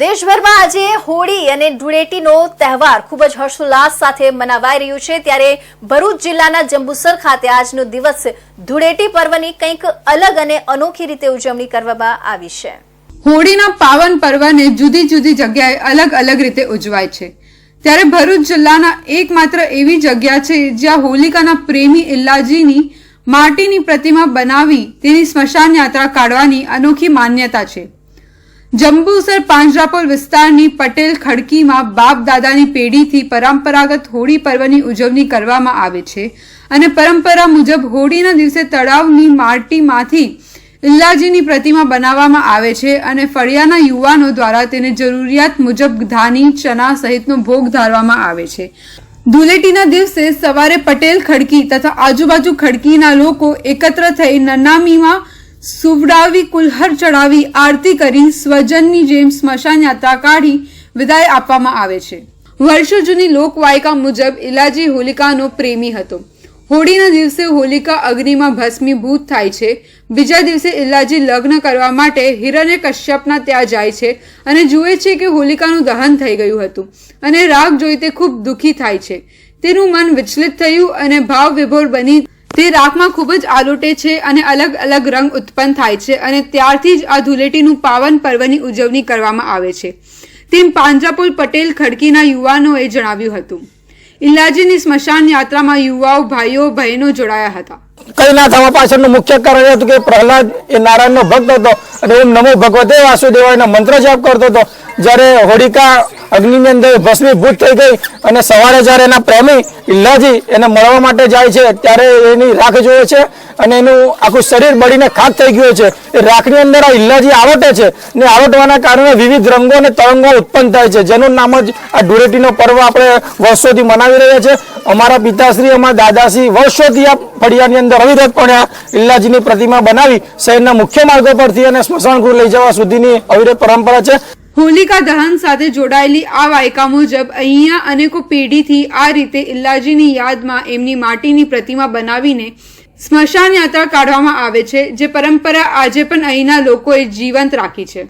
દેશભરમાં આજે હોળી અને ધૂળેટીનો તહેવાર ખૂબ જ હર્ષોલ્લાસ સાથે મનાવાઈ રહ્યો છે. ત્યારે ભરૂચ જિલ્લાના જંબુસર ખાતે આજનો દિવસ ધૂળેટી પર્વની કંઈક અલગ અને અનોખી રીતે ઉજવણી કરવામાં આવી છે. હોળીના પાવન પર્વને જુદી જુદી જગ્યાએ અલગ અલગ રીતે ઉજવાય છે. ત્યારે ભરૂચ જિલ્લાના એકમાત્ર એવી જગ્યા છે જ્યાં હોલિકાના પ્રેમી ઇલ્લાજીની માટીની પ્રતિમા બનાવી તેની સ્મશાન યાત્રા કાઢવાની અનોખી માન્યતા છે. જંબુસર પાંજરાપોલ વિસ્તારની પટેલ ખડકીમાં બાપ દાદાની પેઢીથી પરંપરાગત હોળી પર્વની ઉજવણી કરવામાં આવે છે અને પરંપરા મુજબ હોળીના દિવસે તળાવની માટીમાંથી ઇલ્લાજીની પ્રતિમા બનાવવામાં આવે છે અને ફળિયાના યુવાનો દ્વારા તેને જરૂરિયાત મુજબ ધાની, ચના સહિતનો ભોગ ધારવામાં આવે છે. ધૂલેટીના દિવસે સવારે પટેલ ખડકી તથા આજુબાજુ ખડકીના લોકો એકત્ર થઈ નનામીમાં સુવડાવી કુલહર ચડાવી આરતી કરી, સ્વજનની જેમ સ્મશાન યાત્રા કાઢી વિદાય આપવામાં આવે છે. વર્ષો જૂની લોકવાયકા મુજબ ઇલાજી હોલિકાનો પ્રેમી હતો. હોળીના દિવસે હોલિકા અગ્નિમાં ભસ્મીભૂત થાય છે. બીજા દિવસે ઇલાજી લગ્ન કરવા માટે હિરણ્ય કશ્યપના ત્યાં જાય છે અને જુએ છે કે હોલિકાનું દહન થઈ ગયું હતું અને રાગ જોઈ તે ખૂબ દુઃખી થાય છે. તેનું મન વિચલિત થયું અને ભાવ વિભોર બની તે રાખમાં ખૂબ જ આલોટે છે અને અલગ અલગ રંગ ઉત્પન્ન થાય છે અને ત્યારથી જ આ ધૂળેટીનું પાવન પર્વની ઉજવણી કરવામાં આવે છે. તેમ પાંજરાપોલ પટેલ ખડકીના યુવાનોએ જણાવ્યું હતું. ઇલ્લાજીની સ્મશાન યાત્રામાં યુવાઓ ભાઈઓ બહેનો જોડાયા હતા. કઈ ના થવા પાછળનું મુખ્ય કારણ હતું કે પ્રહલાદ એ નારાયણનો ભક્ત હતો અને એમ નમો ભગવતે વાસુદેવાયનો મંત્ર જાપ કરતો હતો. જ્યારે હોળિકા અગ્નિની અંદર ભસ્મીભૂત થઈ ગઈ અને સવારે જ્યારે એના પ્રેમી ઇલ્લાજી એને મળવા માટે જાય છે, ત્યારે એની રાખ જોવે છે અને એનું આખું શરીર બળીને ખાક થઈ ગયું છે. એ રાખની અંદર આ ઇલ્લાજી આવટે છે ને આવટવાના કારણે વિવિધ રંગો અને તરંગો ઉત્પન્ન થાય છે. જેનું નામ જ આ ધૂળેટીનો પર્વ આપણે વર્ષોથી મનાવી રહ્યા છે. અમારા પિતાશ્રી, અમારા દાદાશ્રી વર્ષોથી આ ફળિયાની અંદર અવિરતપણે આ ઇલ્લાજીની પ્રતિમા બનાવી શહેરના મુખ્ય માર્ગો પરથી અને સ્મશાન ગૃહ લઈ જવા સુધીની અવિરત પરંપરા છે. હોલિકા દહન સાથે જોડાયેલી આ વાયકા મુજબ અહીંયા અનેકો પેઢીથી આ રીતે ઇલ્લાજીની યાદમાં એમની માટીની પ્રતિમા બનાવીને સ્મશાન યાત્રા કાઢવામાં આવે છે, જે પરંપરા આજે પણ અહીંના લોકોએ જીવંત રાખી છે.